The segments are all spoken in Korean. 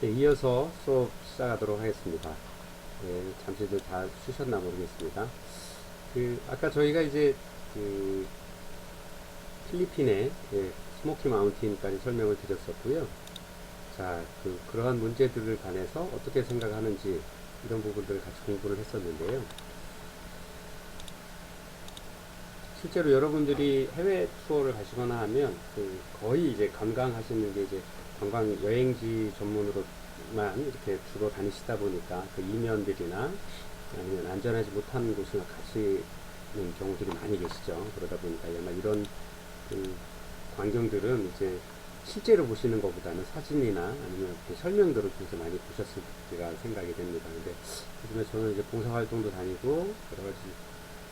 네, 이어서 수업 시작하도록 하겠습니다. 네, 잠시들 다 쉬셨나 모르겠습니다. 그 아까 저희가 이제 그 필리핀의 예, 스모키 마운틴까지 설명을 드렸었고요. 자, 그 그러한 문제들을 관해서 어떻게 생각하는지 이런 부분들을 같이 공부를 했었는데요. 실제로 여러분들이 해외 투어를 가시거나 하면 그 거의 이제 관광하시는 게 이제 관광 여행지 전문으로만 이렇게 주로 다니시다 보니까 그 이면들이나 아니면 안전하지 못한 곳을 가시는 경우들이 많이 계시죠. 그러다 보니까 아마 이런 그 광경들은 이제 실제로 보시는 것보다는 사진이나 아니면 그 설명들을 통해서 많이 보셨을까 생각이 됩니다. 근데 요즘에 저는 이제 봉사활동도 다니고 여러 가지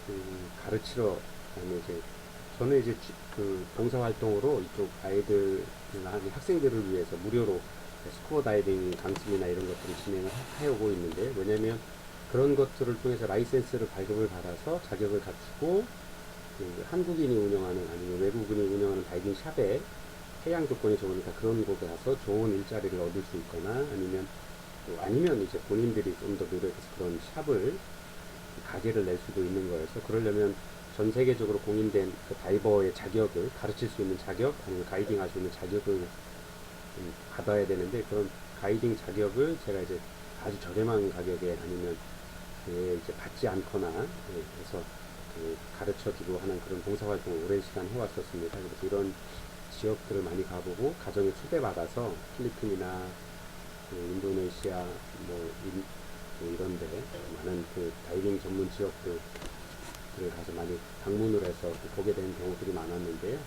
그 가르치러 다니 이제 저는 이제 지- 그 봉사 활동으로 이쪽 아이들 아니 학생들을 위해서 무료로 스쿠버 다이빙 강습이나 이런 것들을 진행을 하- 해오고 있는데 왜냐면 그런 것들을 통해서 라이센스를 발급을 받아서 자격을 갖추고 그 한국인이 운영하는 아니면 외국인이 운영하는 다이빙 샵에 해양 조건이 좋으니까 그런 곳에 가서 좋은 일자리를 얻을 수 있거나 아니면 또 아니면 이제 본인들이 좀 더 노력해서 그런 샵을 가게를 낼 수도 있는 거여서 그러려면 전 세계적으로 공인된 그 다이버의 자격을 가르칠 수 있는 자격 아니면 가이딩 할 수 있는 자격을 음, 받아야 되는데 그런 가이딩 자격을 제가 이제 아주 저렴한 가격에 아니면 그 이제 받지 않거나 예, 그래서 그 가르쳐 주고 하는 그런 봉사활동을 오랜 시간 해왔었습니다. 그래서 이런 지역들을 많이 가보고 가정에 초대받아서 필리핀이나 그 인도네시아 뭐, 인, 뭐 이런데 많은 그 다이빙 전문 지역들 을 가서 많이 방문을 해서 그 보게 된 경우들이 많았는데요.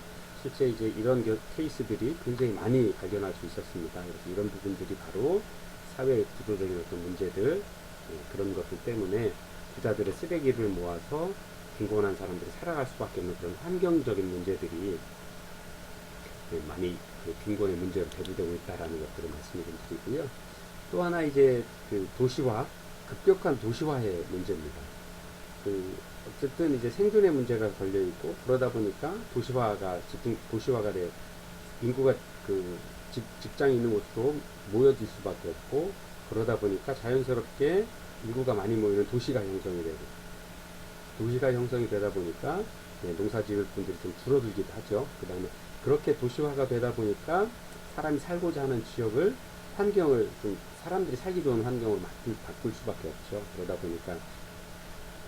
실제 이제 이런 겨- 케이스들이 굉장히 많이 발견할 수 있었습니다. 그래서 이런 부분들이 바로 사회 구조적인 어떤 문제들 예, 그런 것들 때문에 부자들의 쓰레기를 모아서 빈곤한 사람들이 살아갈 수밖에 없는 그런 환경적인 문제들이 예, 많이 그 빈곤의 문제로 대두되고 있다라는 것들을 말씀을 좀 드리고요. 또 하나 이제 그 도시화, 급격한 도시화의 문제입니다. 그 어쨌든 이제 생존의 문제가 걸려 있고 그러다 보니까 도시화가 집중 도시화가 돼 인구가 그 직, 직장이 있는 곳으로 모여질 수밖에 없고 그러다 보니까 자연스럽게 인구가 많이 모이는 도시가 형성이 되고 도시가 형성이 되다 보니까 예, 농사 지을 분들이 좀 줄어들기도 하죠. 그 다음에 그렇게 도시화가 되다 보니까 사람이 살고자 하는 지역을 환경을 좀 사람들이 살기 좋은 환경으로 바꿀, 바꿀 수밖에 없죠. 그러다 보니까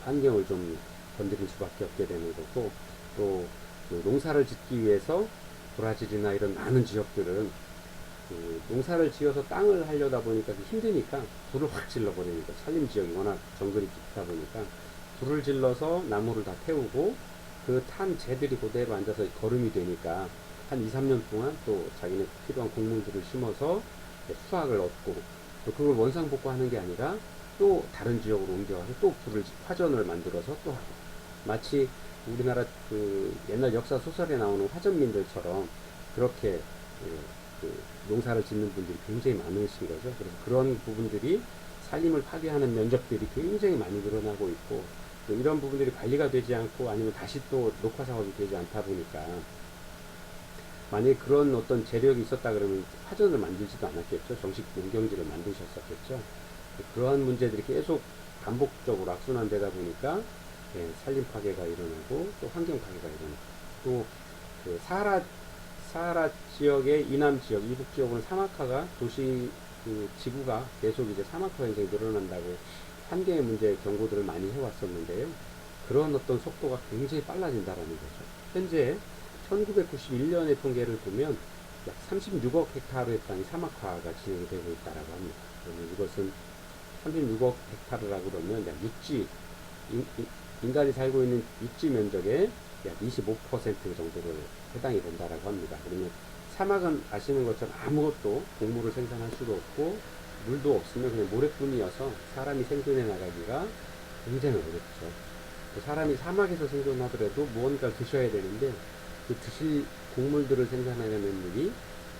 환경을 좀 건드릴 수밖에 없게 되는 거고 또 그 농사를 짓기 위해서 브라질이나 이런 많은 지역들은 그 농사를 지어서 땅을 하려다 보니까 그 힘드니까 불을 확 질러버리니까 산림 지역이 워낙 정글이 깊다 보니까 불을 질러서 나무를 다 태우고 그 탄 재들이 그대로 앉아서 거름이 되니까 한 2, 3년 동안 또 자기네 필요한 곡물들을 심어서 수확을 얻고 또 그걸 원상복구하는 게 아니라 또 다른 지역으로 옮겨가서 또 불을 지- 화전을 만들어서 또 하고 마치 우리나라 그 옛날 역사 소설에 나오는 화전민들처럼 그렇게 예, 그 농사를 짓는 분들이 굉장히 많으신 거죠. 그래서 그런 부분들이 산림을 파괴하는 면적들이 굉장히 많이 늘어나고 있고 또 이런 부분들이 관리가 되지 않고 아니면 다시 또 녹화 작업이 되지 않다 보니까 만약에 그런 어떤 재력이 있었다 그러면 화전을 만들지도 않았겠죠. 정식 농경지를 만드셨었겠죠. 그러한 문제들이 계속 반복적으로 악순환되다 보니까 예, 산림 파괴가 일어나고 또 환경 파괴가 일어나고 또 그 사하라 사하라 지역의 이남 지역, 이북 지역은 사막화가 도시 그 지구가 계속 이제 사막화 현상이 늘어난다고 환경의 문제 경고들을 많이 해왔었는데요. 그런 어떤 속도가 굉장히 빨라진다라는 거죠. 현재 1991년의 통계를 보면 약 36억 헥타르의 땅이 사막화가 진행이 되고 있다라고 합니다. 그러면 이것은 36억 헥타르라고 그러면 약 육지 인, 인- 인 간이 살고 있는 육지 면적의 약 25% 정도를 해당이 된다라고 합니다. 그러면 사막은 아시는 것처럼 아무것도 곡물을 생산할 수도 없고 물도 없으면 그냥 모래뿐이어서 사람이 생존해 나가기가 굉장히 어렵죠. 또 사람이 사막에서 생존하더라도 무언가를 드셔야 되는데 그 드실 곡물들을 생산하려는 일이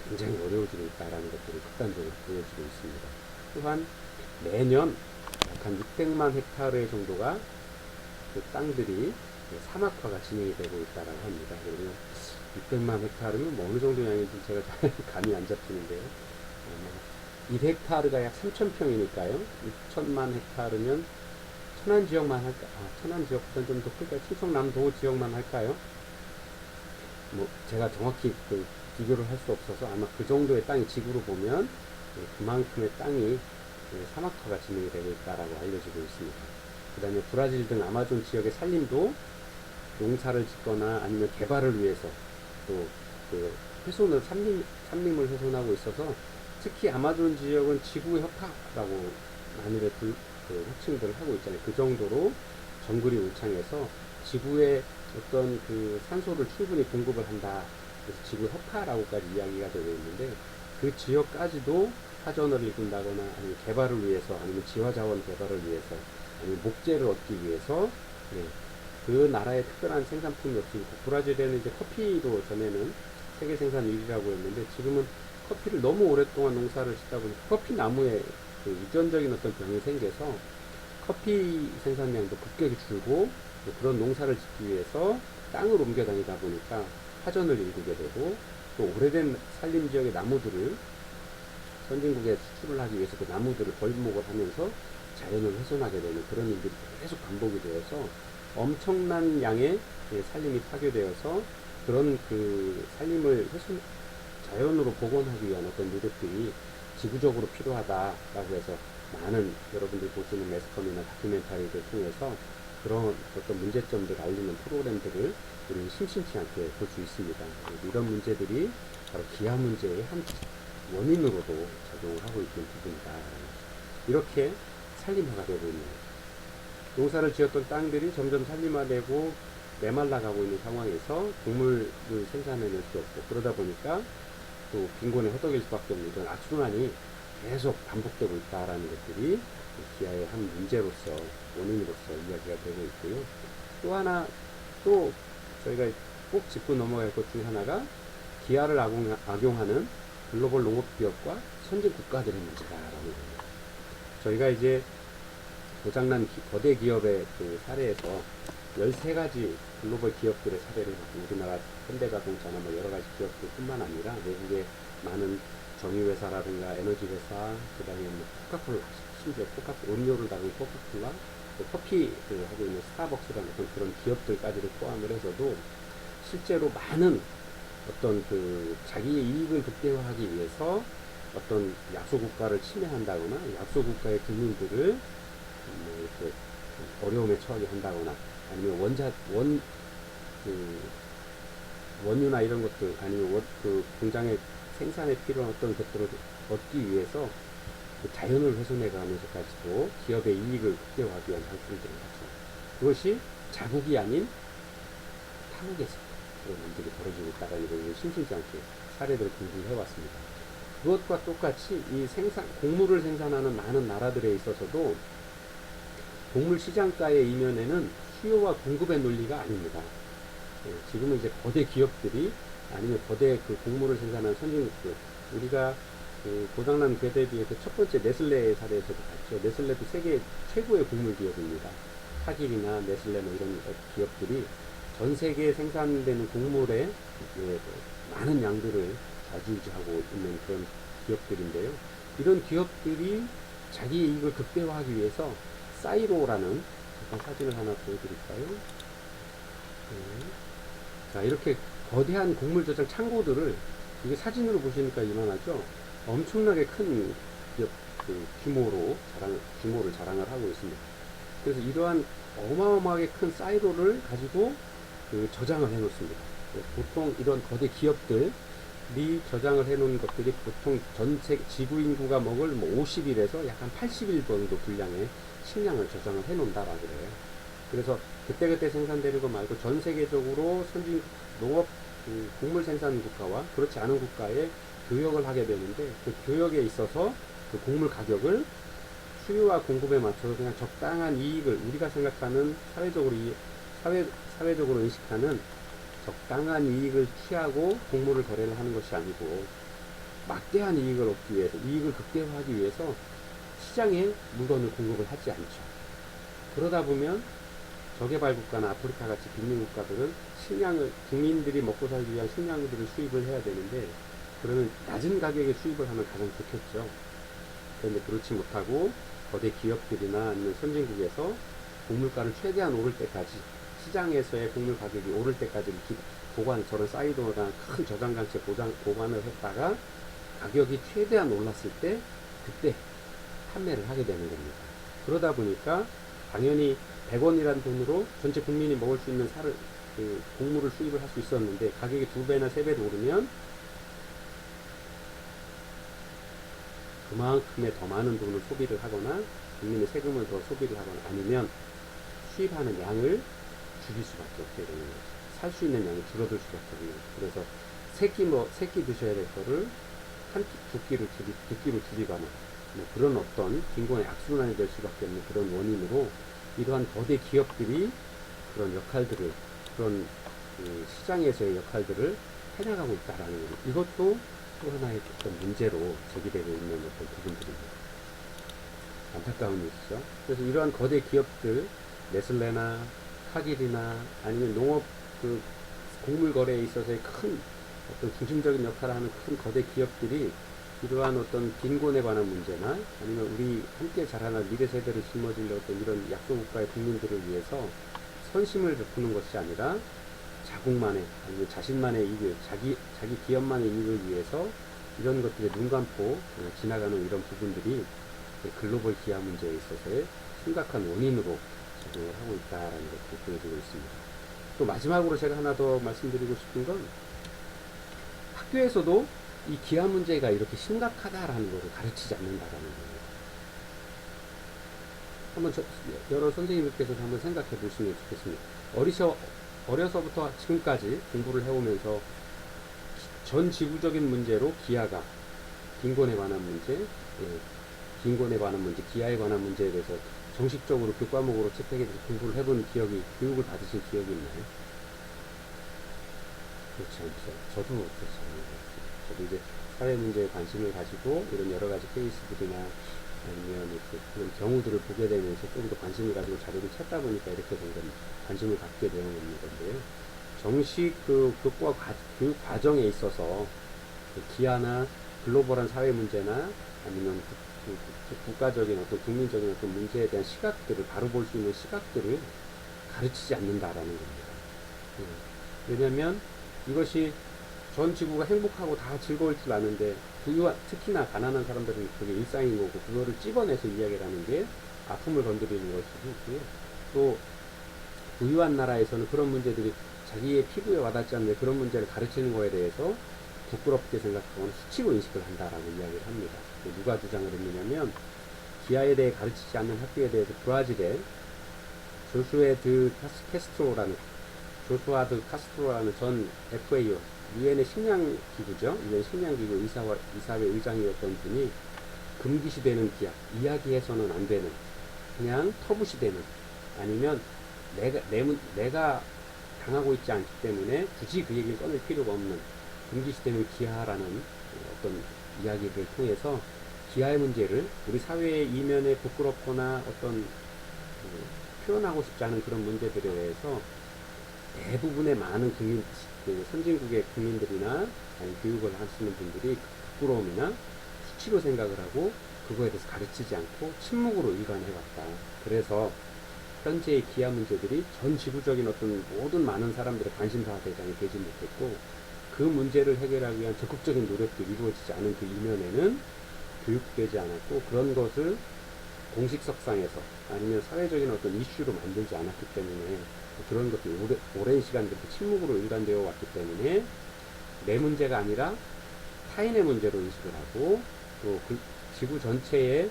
굉장히 어려워지고 있다는 것들을 극단적으로 보여주고 있습니다. 또한 매년 약 한 600만 헥타르의 정도가 그 땅들이 그 사막화가 진행이 되고 있다라고 합니다. 그러면 600만 헥타르면 뭐 어느 정도 양인지 제가 잘 감이 안 잡히는데요. 아마 1헥타르가 약 3,000평이니까요. 6천만 헥타르면 천안 지역만 할까? 아, 천안 지역보다는 좀더 클까요? 충청남도 지역만 할까요? 뭐 제가 정확히 그 비교를 할 수 없어서 아마 그 정도의 땅이 지구로 보면 예, 그만큼의 땅이 예, 사막화가 진행이 되고 있다라고 알려지고 있습니다. 그 다음에 브라질 등 아마존 지역의 산림도 농사를 짓거나 아니면 개발을 위해서 또그 훼손을 산림, 산림을 훼손하고 있어서 특히 아마존 지역은 지구 혁파라고 많이들 불- 그 호칭들을 하고 있잖아요. 그 정도로 정글이 울창해서 지구에 어떤 그 산소를 충분히 공급을 한다. 그래서 지구 혁파라고까지 이야기가 되고 있는데 그 지역까지도 파전을 일군다거나 아니면 개발을 위해서 아니면 지화자원 개발을 위해서 아니면 목재를 얻기 위해서 네, 그 나라의 특별한 생산품이 없으니까 브라질에는 이제 커피도 전에는 세계 생산 1위라고 했는데 지금은 커피를 너무 오랫동안 농사를 짓다 보니까 커피 나무에 그 유전적인 어떤 병이 생겨서 커피 생산량도 급격히 줄고 또 그런 농사를 짓기 위해서 땅을 옮겨 다니다 보니까 파전을 일구게 되고 또 오래된 산림 지역의 나무들을 선진국에 수출을 하기 위해서 그 나무들을 벌목을 하면서 자연을 훼손하게 되는 그런 일들이 계속 반복이 되어서 엄청난 양의 예, 산림이 파괴되어서 그런 그 산림을 훼손 자연으로 복원하기 위한 어떤 노력들이 지구적으로 필요하다라고 해서 많은 여러분들 보시는 매스컴이나 다큐멘터리를 통해서 그런 어떤 문제점들을 알리는 프로그램들을 우리는 심심치 않게 볼 수 있습니다. 이런 문제들이 바로 기아 문제의 한 원인으로도 작용을 하고 있는 부분이다. 이렇게 산림화가 되고 있는. 농사를 지었던 땅들이 점점 산림화되고 메말라가고 있는 상황에서 곡물을 생산해낼 수 없고 그러다 보니까 또 빈곤에 허덕일 수밖에 없는 이런 악순환이 계속 반복되고 있다라는 것들이 기아의 한 문제로서 원인으로서 이야기가 되고 있고요. 또 하나 또 저희가 꼭 짚고 넘어갈 것 중에 하나가 기아를 악용, 악용하는 글로벌 농업 기업과 선진 국가들의 문제다라는 겁니다. 저희가 이제 고장난 기- 거대 기업의 그 사례에서 13가지 글로벌 기업들의 사례를 우리나라 현대자동차나 뭐 여러 가지 기업들 뿐만 아니라 외국의 많은 정유회사라든가 에너지회사, 그 다음에 뭐 코카콜라, 심지어 코카콜라, 음료를 다룬 코카콜라, 또 커피를 하고 있는 스타벅스라는 그런 기업들까지를 포함을 해서도 실제로 많은 어떤 그 자기의 이익을 극대화하기 위해서 어떤 약소국가를 침해한다거나 약소국가의 국민들을 뭐 이렇게 어려움에 처하게 한다거나 아니면 원자 원 그 원유나 이런 것들 아니면 원, 그 공장의 생산에 필요한 어떤 것들을 얻기 위해서 그 자연을 훼손해 가면서까지도 기업의 이익을 극대화하기 위한 활동들을 하죠. 그것이 자국이 아닌 타국에서 그런 일들이 벌어지고 있다는 것을 심심치 않게 사례들을 공부해 왔습니다. 그것과 똑같이 이 생산, 곡물을 생산하는 많은 나라들에 있어서도 곡물 시장가의 이면에는 수요와 공급의 논리가 아닙니다. 예, 지금은 이제 거대 기업들이 아니면 거대 그 곡물을 생산하는 선진국들 우리가 그 고장난 괴대비의 그첫 번째 네슬레 사례에서도 봤죠. 네슬레도 세계 최고의 곡물 기업입니다. 카길이나 네슬레 뭐 이런 기업들이 전 세계에 생산되는 곡물의 예, 그 많은 양들을 좌지우지하고 있는 그런 기업들인데요. 이런 기업들이 자기 이익을 극대화하기 위해서 사이로라는 잠깐 사진을 하나 보여드릴까요? 네. 자 이렇게 거대한 곡물 저장 창고들을 이게 사진으로 보시니까 이만하죠. 엄청나게 큰 기업 그 규모로 자랑 규모를 자랑을 하고 있습니다. 그래서 이러한 어마어마하게 큰 사이로를 가지고 그 저장을 해 놓습니다. 그래서 보통 이런 거대 기업들이 저장을 해 놓은 것들이 보통 전체 지구 인구가 먹을 뭐 50일에서 약간 80일 정도 분량의 식량을 저장을 해 놓는다라 그래요. 그래서 그때그때 생산되는 거 말고 전 세계적으로 선진 농업 그 곡물 생산 국가와 그렇지 않은 국가에 교역을 하게 되는데 그 교역에 있어서 그 곡물 가격을 수요와 공급에 맞춰서 그냥 적당한 이익을 우리가 생각하는 사회적으로 이 사회 사회적으로 인식하는 적당한 이익을 취하고 곡물을 거래를 하는 것이 아니고 막대한 이익을 얻기 위해서 이익을 극대화하기 위해서 시장에 물건을 공급을 하지 않죠. 그러다 보면 저개발 국가나 아프리카 같이 빈민 국가들은 식량을 국민들이 먹고 살기 위한 식량들을 수입을 해야 되는데 그러면 낮은 가격에 수입을 하면 가장 좋겠죠. 그런데 그렇지 못하고 거대 기업들이나 아니면 선진국에서 곡물가를 최대한 오를 때까지 시장에서의 곡물 가격이 오를 때까지 기- 보관 저런 사이드나 큰 저장장치에 보장, 보관을 했다가 가격이 최대한 올랐을 때 그때 판매를 하게 되는 겁니다. 그러다 보니까 당연히 100원이라는 돈으로 전체 국민이 먹을 수 있는 살을 그 곡물을 수입을 할 수 있었는데 가격이 두 배나 세 배로 오르면 그만큼의 더 많은 돈을 소비를 하거나 국민의 세금을 더 소비를 하거나 아니면 수입하는 양을 줄일 수밖에 없게 되는 거죠. 살 수 있는 양이 줄어들 수밖에 없는 거죠. 그래서 세끼 뭐, 세끼 드셔야 될 거를 한 끼, 두 끼를 줄이, 두 끼를 줄이거나 뭐 그런 어떤 빈곤의 악순환이 될 수밖에 없는 그런 원인으로 이러한 거대 기업들이 그런 역할들을 그런 그 시장에서의 역할들을 해나가고 있다라는 것 이것도 또 하나의 어떤 문제로 제기되고 있는 어떤 부분들입니다. 안타까운 일이죠. 그래서 이러한 거대 기업들 네슬레나 카길이나 아니면 농업 그 곡물 거래에 있어서의 큰 어떤 중심적인 역할을 하는 큰 거대 기업들이 이러한 어떤 빈곤에 관한 문제나 아니면 우리 함께 자라날 미래 세대를 짊어질 어떤 이런 약소국가의 국민들을 위해서 선심을 베푸는 것이 아니라 자국만의 아니면 자신만의 이익을 자기 자기 기업만의 이익을 위해서 이런 것들에 눈 감고 어, 지나가는 이런 부분들이 글로벌 기아 문제에 있어서의 심각한 원인으로 작용을 하고 있다라는 것을 보여주고 있습니다. 또 마지막으로 제가 하나 더 말씀드리고 싶은 건 학교에서도 이 기아 문제가 이렇게 심각하다라는 것을 가르치지 않는다라는 겁니다. 한번 저, 여러 선생님들께서 한번 생각해 보시면 좋겠습니다. 어리셔, 어려서부터 지금까지 공부를 해오면서 전 지구적인 문제로 기아가 빈곤에 관한 문제, 예, 빈곤에 관한 문제, 기아에 관한 문제에 대해서 정식적으로 그 과목으로 채택해 서 공부를 해본 기억이, 교육을 받으신 기억이 있나요? 그렇지 않죠. 저도 같아요. 저도 이제 사회 문제에 관심을 가지고 이런 여러 가지 케이스들이나 아니면 그런 경우들을 보게 되면서 좀 더 관심을 가지고 자료를 찾다 보니까 이렇게 된 겁니다. 관심을 갖게 되는 건데요. 정식 그 교과 과, 교육 과정에 있어서 그 기아나 글로벌한 사회 문제나 아니면 그, 그, 그 국가적인 어떤 국민적인 어떤 문제에 대한 시각들을 바로 볼 수 있는 시각들을 가르치지 않는다라는 겁니다. 예. 왜냐하면 이것이 전 지구가 행복하고 다 즐거울 줄 아는데 부유한 특히나 가난한 사람들은 그게 일상인 거고 그거를 찝어내서 이야기를 하는 게 아픔을 건드리는 있고요. 또 부유한 나라에서는 그런 문제들이 자기의 피부에 와닿지 않는 그런 문제를 가르치는 거에 대해서 부끄럽게 생각하거나 수치로 인식을 한다라고 이야기를 합니다. 누가 주장을 했느냐면 기아에 대해 가르치지 않는 학교에 대해서 브라질의 조슈에 드 카스- 캐스트로라는 조슈아 드 카스트로라는 전 FAO 유엔의 식량 기구죠. 유엔 식량 기구 이사와 이사회 의장이었던 분이 금기시 되는 기약 이야기해서는 안 되는 그냥 터부시 되는 아니면 내가 내, 문- 내가 당하고 있지 않기 때문에 굳이 그 얘기를 꺼낼 필요가 없는 금기시되는 기아라는 어떤 이야기를 통해서 기아의 문제를 우리 사회의 이면에 부끄럽거나 어떤 그 표현하고 싶지 않은 그런 문제들에 대해서 대부분의 많은 국민, 그 선진국의 국민들이나 아니 교육을 하시는 분들이 부끄러움이나 수치로 생각을 하고 그거에 대해서 가르치지 않고 침묵으로 일관해왔다. 그래서 현재의 기아 문제들이 전 지구적인 어떤 모든 많은 사람들의 관심사 대상이 되지 못했고 그 문제를 해결하기 위한 적극적인 노력도 이루어지지 않은 그 이면에는 교육되지 않았고 그런 것을 공식석상에서 아니면 사회적인 어떤 이슈로 만들지 않았기 때문에 그런 것들이 오래, 오랜 시간 그렇게 침묵으로 일관되어 왔기 때문에 내 문제가 아니라 타인의 문제로 인식을 하고 또 그 지구 전체에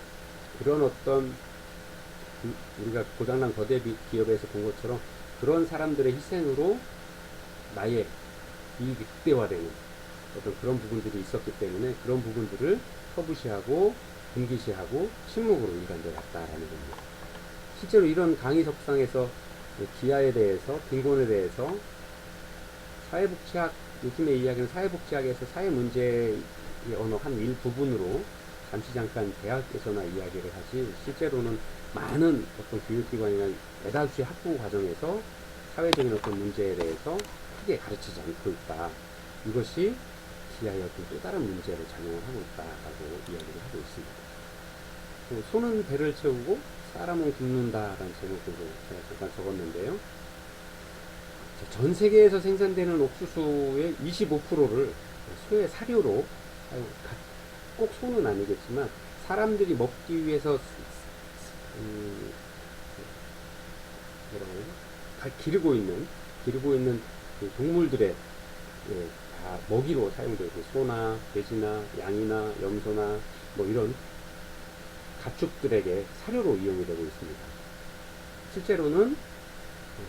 그런 어떤 그 우리가 고장난 거대 비- 기업에서 본 것처럼 그런 사람들의 희생으로 나의 이익이 극대화되는 어떤 그런 부분들이 있었기 때문에 그런 부분들을 터부시하고 분기시하고 침묵으로 일관되어 왔다라는 겁니다. 실제로 이런 강의 석상에서 기아에 대해서 빈곤에 대해서 사회복지학 요즘에 이야기는 사회복지학에서 사회 문제의 어느 한 일부분으로 잠시 잠깐 대학에서나 이야기를 하지 실제로는 많은 어떤 교육기관이나 대다수의 학부 과정에서 사회적인 어떤 문제에 대해서 크게 가르치지 않고 있다. 이것이 기아의 어떤 또 다른 문제로 작용을 하고 있다라고 이야기를 하고 있습니다. 그 소는 배를 채우고 사람은 굶는다라는 제목으로 제가 잠깐 적었는데요. 자, 전 세계에서 생산되는 옥수수의 25%를 소의 사료로 꼭 소는 아니겠지만 사람들이 먹기 위해서 음, 기르고 있는 기르고 있는 그 동물들의 예, 다 먹이로 사용되고 소나 돼지나 양이나 염소나 뭐 이런 가축들에게 사료로 이용이 되고 있습니다. 실제로는 어,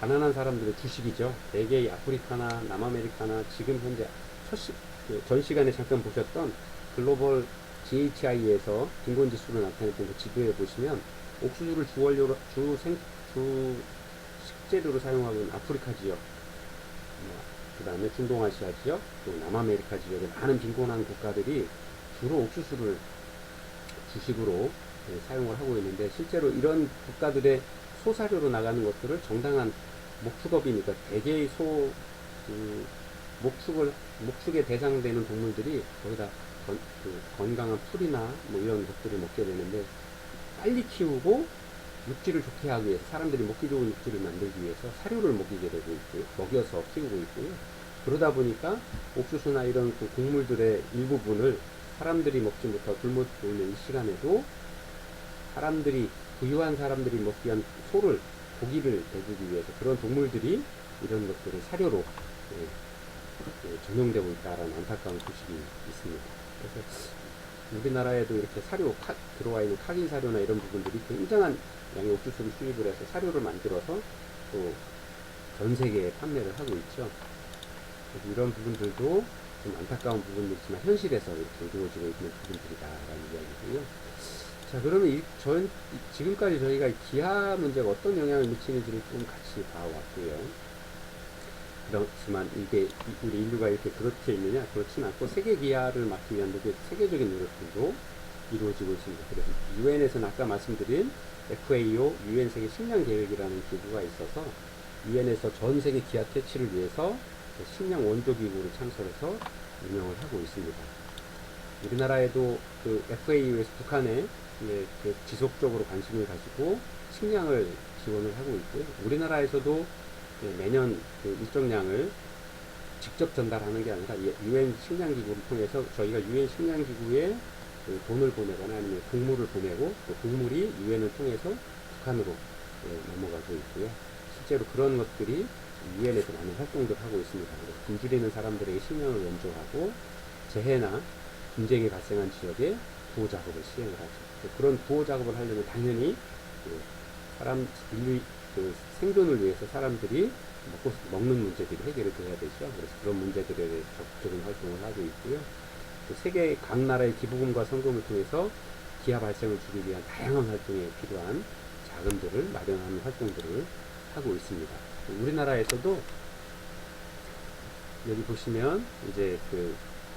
가난한 사람들의 주식이죠. 대개 아프리카나 남아메리카나 지금 현재 첫 시, 그전 시간에 잠깐 보셨던 글로벌 GHI에서 빈곤 지수를 나타냈던 그 지도에 보시면 옥수수를 주원료로 주 생 주 식재료로 사용하고 있는 아프리카 지역, 그 다음에 중동아시아 지역, 또 남아메리카 지역의 많은 빈곤한 국가들이 주로 옥수수를 주식으로 예, 사용을 하고 있는데 실제로 이런 국가들의 소사료로 나가는 것들을 정당한 목축업이니까 대개의 소 그, 목축을 목축에 대상되는 동물들이 거의 다 건, 그 건강한 풀이나 뭐 이런 것들을 먹게 되는데 빨리 키우고 육질을 좋게 하기 위해서 사람들이 먹기 좋은 육질을 만들기 위해서 사료를 먹이게 되고 있고요. 먹여서 키우고 있고요. 그러다 보니까 옥수수나 이런 그 곡물들의 일부분을 사람들이 먹지 못하고 굶어 죽는 이 시간에도 사람들이 부유한 사람들이 먹기 위한 소를 고기를 대주기 위해서 그런 동물들이 이런 것들을 사료로 예, 예, 전용되고 있다라는 안타까운 소식이 있습니다. 그래서 우리나라에도 이렇게 사료 카- 들어와 있는 카긴 사료나 이런 부분들이 굉장한 양의 옥수수를 수입을 해서 사료를 만들어서 또 전 세계에 판매를 하고 있죠. 이런 부분들도 좀 안타까운 부분이지만 현실에서 이렇게 이루어지고 있는 부분들이다라는 이야기고요. 자, 그러면 이, 전, 이- 지금까지 저희가 이 기아 문제가 어떤 영향을 미치는지를 좀 같이 봐왔고요. 그렇지만 이게 이- 우리 인류가 이렇게 그렇게 있느냐? 그렇진 않고 세계 기아를 막기 위한 되게 세계적인 노력들도 이루어지고 있습니다. 그래서 유엔에서는 아까 말씀드린 FAO 유엔 세계 식량 계획이라는 기구가 있어서 유엔에서 전 세계 기아 퇴치를 위해서 그 식량 원조 기구를 창설해서 운영을 하고 있습니다. 우리나라에도 그 FAO에서 북한에 그 지속적으로 관심을 가지고 식량을 지원을 하고 있고요. 우리나라에서도 그 매년 그 일정량을 직접 전달하는 게 아니라 유엔 식량기구를 통해서 저희가 유엔 식량기구에 그 돈을 보내거나 아니면 국물을 보내고 그 국물이 유엔을 통해서 북한으로 예, 넘어가고 있고요. 실제로 그런 것들이 유엔에서 많은 활동들을 하고 있습니다. 굶주리는 사람들에게 식량을援조하고 재해나 분쟁이 발생한 지역에 구호 작업을 시행을 하죠. 그런 구호 작업을 하려면 당연히 그 사람 인류 그 생존을 위해서 사람들이 먹고 먹는 문제들이 해결이 돼야 되죠. 그래서 그런 문제들에 대해서 적극적인 활동을 하고 있고요. 또 세계 각 나라의 기부금과 성금을 통해서 기아 발생을 줄이기 위한 다양한 활동에 필요한 자금들을 마련하는 활동들을 하고 있습니다. 우리나라에서도 여기 보시면 이제 그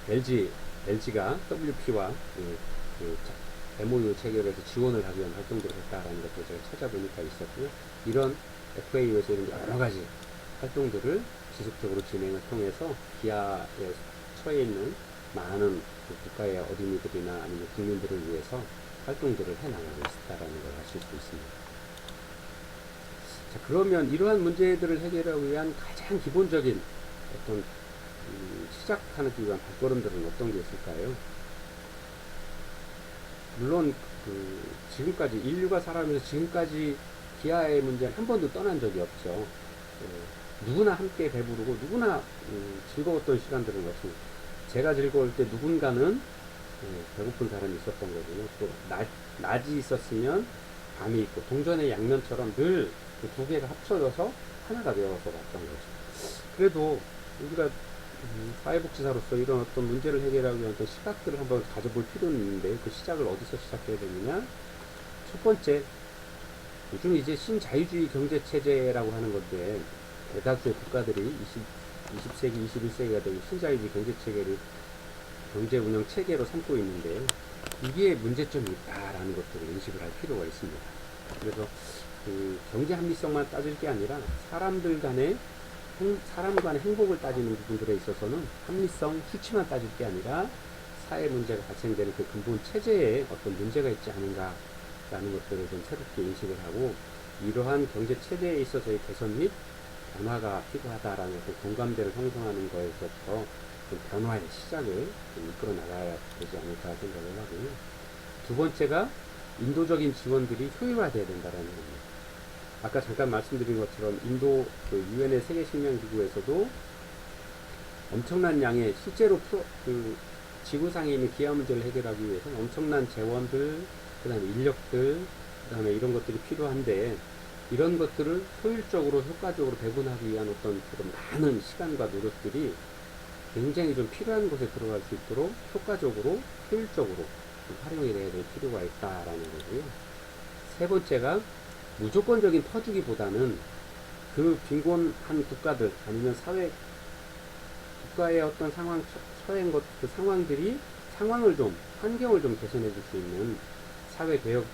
LG LG가 WP와 그, 그 자- MOU 체결해서 지원을 하기 위한 활동들을 했다라는 것을 제가 찾아보니까 있었고요. 이런 FAO에서 이런 여러 가지 활동들을 지속적으로 진행을 통해서 기아에 처해 있는 많은 그 국가의 어린이들이나 아니면 국민들을 위해서 활동들을 해나가고 있다라는 걸 아실 수 있습니다. 자, 그러면 이러한 문제들을 해결하기 위한 가장 기본적인 어떤 음, 시작하기 위한 발걸음들은 어떤 게 있을까요? 물론 그 지금까지 인류가 살아가면서 지금까지 기아의 문제는 한 번도 떠난 적이 없죠. 어, 누구나 함께 배부르고 누구나 음, 즐거웠던 시간들은 없습니다. 제가 즐거울 때 누군가는 예, 배고픈 사람이 있었던 거고요. 또 낮, 낮이 있었으면 밤이 있고 동전의 양면처럼 늘그두 개가 합쳐져서 하나가 되어서 왔던 거죠. 그래도 우리가 음, 사회복지사로서 이런 어떤 문제를 해결하기 위한 어떤 시각들을 한번 가져볼 필요는 있는데 그 시작을 어디서 시작해야 되느냐? 첫 번째, 요즘 이제 신자유주의 경제 체제라고 하는 건데 대다수의 국가들이 20, 20세기, 21세기가 되면 신자유주의 경제 체계를 경제 운영 체계로 삼고 있는데요. 이게 문제점이 있다라는 것들을 인식을 할 필요가 있습니다. 그래서 그 경제 합리성만 따질 게 아니라 사람들 간의 행- 사람 간의 행복을 따지는 부분들에 있어서는 합리성, 수치만 따질 게 아니라 사회 문제가 발생되는 그 근본 체제에 어떤 문제가 있지 않은가 라는 것들을 좀 새롭게 인식을 하고 이러한 경제 체제에 있어서의 개선 및 변화가 필요하다라는 그 공감대를 형성하는 거에서부터 좀 변화의 시작을 좀 이끌어 나가야 되지 않을까 생각을 하고요. 두 번째가 인도적인 지원들이 효율화돼야 된다라는 겁니다. 아까 잠깐 말씀드린 것처럼 인도 그 유엔의 세계 식량 기구에서도 엄청난 양의 실제로 프로, 그 지구상에 있는 기아 문제를 해결하기 위해서는 엄청난 재원들, 그 다음에 인력들, 그 다음에 이런 것들이 필요한데 이런 것들을 효율적으로 효과적으로 배분하기 위한 어떤 그런 많은 시간과 노력들이 굉장히 좀 필요한 곳에 들어갈 수 있도록 효과적으로 효율적으로 좀 활용이 돼야 될 필요가 있다라는 거고요. 세 번째가 무조건적인 퍼주기보다는 그 빈곤한 국가들 아니면 사회 국가의 어떤 상황 처- 처한 것 그 상황들이 상황을 좀 환경을 좀 개선해 줄 수 있는 사회 개혁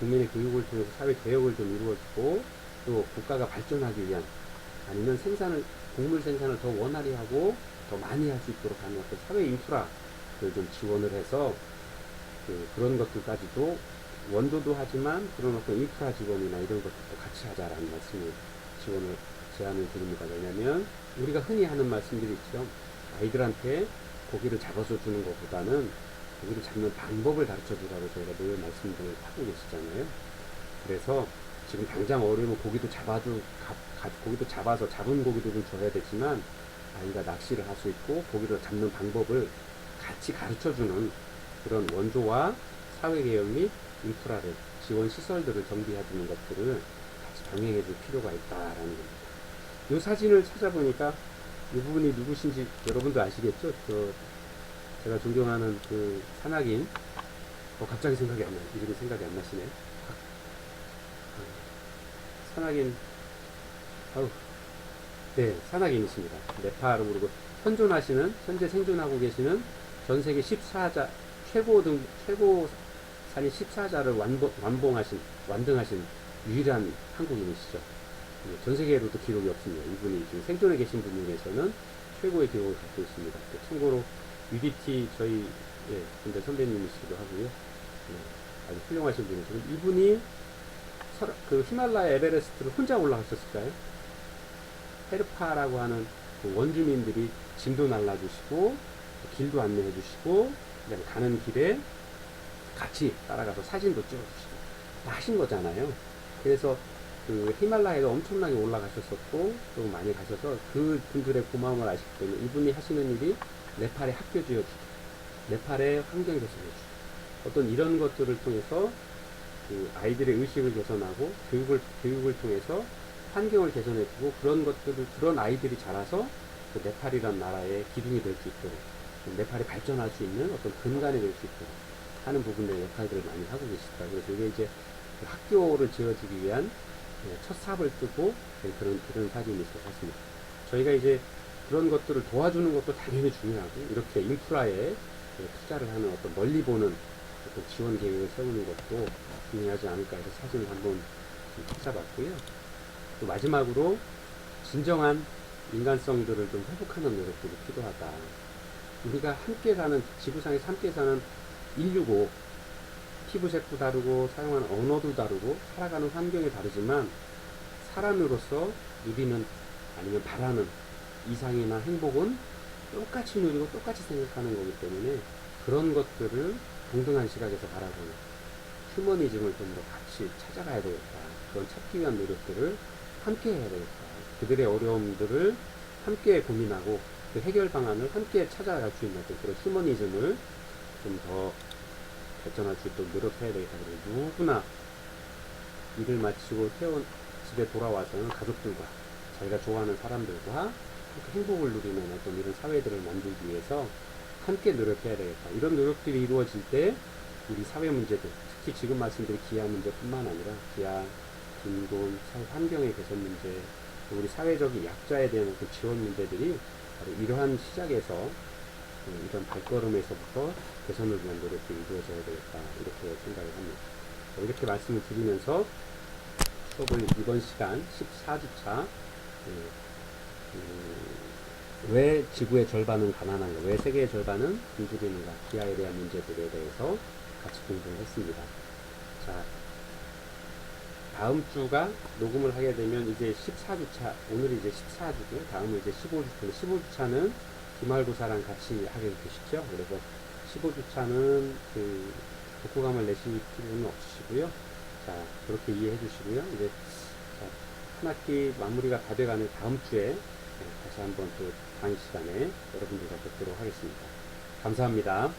국민의 교육을 통해서 사회 개혁을 좀 이루어주고 또 국가가 발전하기 위한 아니면 생산을 곡물 생산을 더 원활히 하고 더 많이 할 수 있도록 하는 어떤 사회 인프라를 좀 지원을 해서 그 그런 것들까지도 원조도 하지만 그런 어떤 인프라 지원이나 이런 것들도 같이 하자라는 말씀을 지원을 제안을 드립니다. 왜냐하면 우리가 흔히 하는 말씀들이 있죠. 아이들한테 고기를 잡아서 주는 것보다는 고기를 잡는 방법을 가르쳐 주라고 저희가 늘 말씀들을 하고 계시잖아요. 그래서 지금 당장 어려우면 고기도 잡아도 가- 가- 고기도 잡아서 잡은 고기도 좀 줘야 되지만 아이가 낚시를 할 수 있고 고기를 잡는 방법을 같이 가르쳐 주는 그런 원조와 사회 개혁 및 인프라를 지원 시설들을 정비해 주는 것들을 같이 병행해 줄 필요가 있다라는 겁니다. 이 사진을 찾아보니까 이 부분이 누구신지 여러분도 아시겠죠? 저 제가 존경하는 그 산악인 어 갑자기 생각이 안 나. 이름이 생각이 안 나시네. 박- 어, 산악인 아우 네 산악인이십니다. 네팔로 그리고 현존하시는 현재 생존하고 계시는 전 세계 14자 최고 등 최고 산이 14자를 완봉, 완봉하신 완등하신 유일한 한국인이시죠. 예, 전 세계로도 기록이 없습니다. 이분이 지금 생존해 계신 분 중에서는 최고의 기록을 갖고 있습니다. 그 참고로 UDT 저희 예, 군대 선배님이시기도 하고요. 예, 아주 훌륭하신 분이시고 이분이 설- 그 히말라야 에베레스트를 혼자 올라가셨을까요? 헤르파라고 하는 그 원주민들이 짐도 날라주시고 길도 안내해 주시고 그다음에 가는 길에 같이 따라가서 사진도 찍어주시고 다 하신 거잖아요. 그래서 그 히말라야에 엄청나게 올라가셨었고 또 많이 가셔서 그 분들의 고마움을 아시기 때문에 이분이 하시는 일이 네팔의 학교 지어주기, 네팔의 환경 개선해주기 어떤 이런 것들을 통해서 그 아이들의 의식을 개선하고 교육을 교육을 통해서 환경을 개선해주고 그런 것들을 그런 아이들이 자라서 그 네팔이란 나라의 기둥이 될 수 있도록 좀 네팔이 발전할 수 있는 어떤 근간이 될 수 있도록 하는 부분의 역할들을 많이 하고 계시다. 그래서 이게 이제 그 학교를 지어주기 위한 예, 첫 삽을 뜨고 예, 그런 그런 사진이 있어 같습니다. 저희가 이제 그런 것들을 도와주는 것도 당연히 중요하고 이렇게 인프라에 예, 투자를 하는 어떤 멀리 보는 어떤 지원 계획을 세우는 것도 중요하지 않을까 해서 사진을 한번 좀 찾아봤고요. 또 마지막으로 진정한 인간성들을 좀 회복하는 노력들이 필요하다. 우리가 함께 사는 지구상에서 함께 사는 인류고 피부색도 다르고 사용하는 언어도 다르고 살아가는 환경이 다르지만 사람으로서 누리는 아니면 바라는 이상이나 행복은 똑같이 누리고 똑같이 생각하는 거기 때문에 그런 것들을 동등한 시각에서 바라보는 휴머니즘을 좀 더 같이 찾아가야 되겠다. 그런 찾기 위한 노력들을 함께 해야 되겠다. 그들의 어려움들을 함께 고민하고 그 해결 방안을 함께 찾아갈 수 있는 그런 휴머니즘을 좀 더 발전할 수 있도록 노력해야 되겠다. 그리고 누구나 일을 마치고 퇴원 집에 돌아와서는 가족들과 자기가 좋아하는 사람들과 행복을 누리는 어떤 이런 사회들을 만들기 위해서 함께 노력해야 되겠다. 이런 노력들이 이루어질 때 우리 사회 문제들, 특히 지금 말씀드린 기아 문제뿐만 아니라 기아, 빈곤, 사회 환경의 개선 문제, 또 우리 사회적인 약자에 대한 그 지원 문제들이 바로 이러한 시작에서 음, 이런 발걸음에서부터 개선을 위한 노력이 이루어져야 되겠다 이렇게 생각을 합니다. 자, 이렇게 말씀을 드리면서 수업을 이번 시간 14주차 음, 왜 지구의 절반은 가난한가, 왜 세계의 절반은 굶주리는가, 기아에 대한 문제들에 대해서 같이 공부를 했습니다. 자, 다음 주가 녹음을 하게 되면 이제 14주차, 오늘이 이제 14주고요. 다음은 이제 15주차인데, 15주차는 기말고사랑 같이 하게 되시죠. 그래서 15주차는 그 독후감을 내실 필요는 없으시고요. 자, 그렇게 이해해 주시고요. 이제 자, 한 학기 마무리가 다 돼가는 다음 주에 네, 다시 한번 또 강의 시간에 여러분들과 뵙도록 하겠습니다. 감사합니다.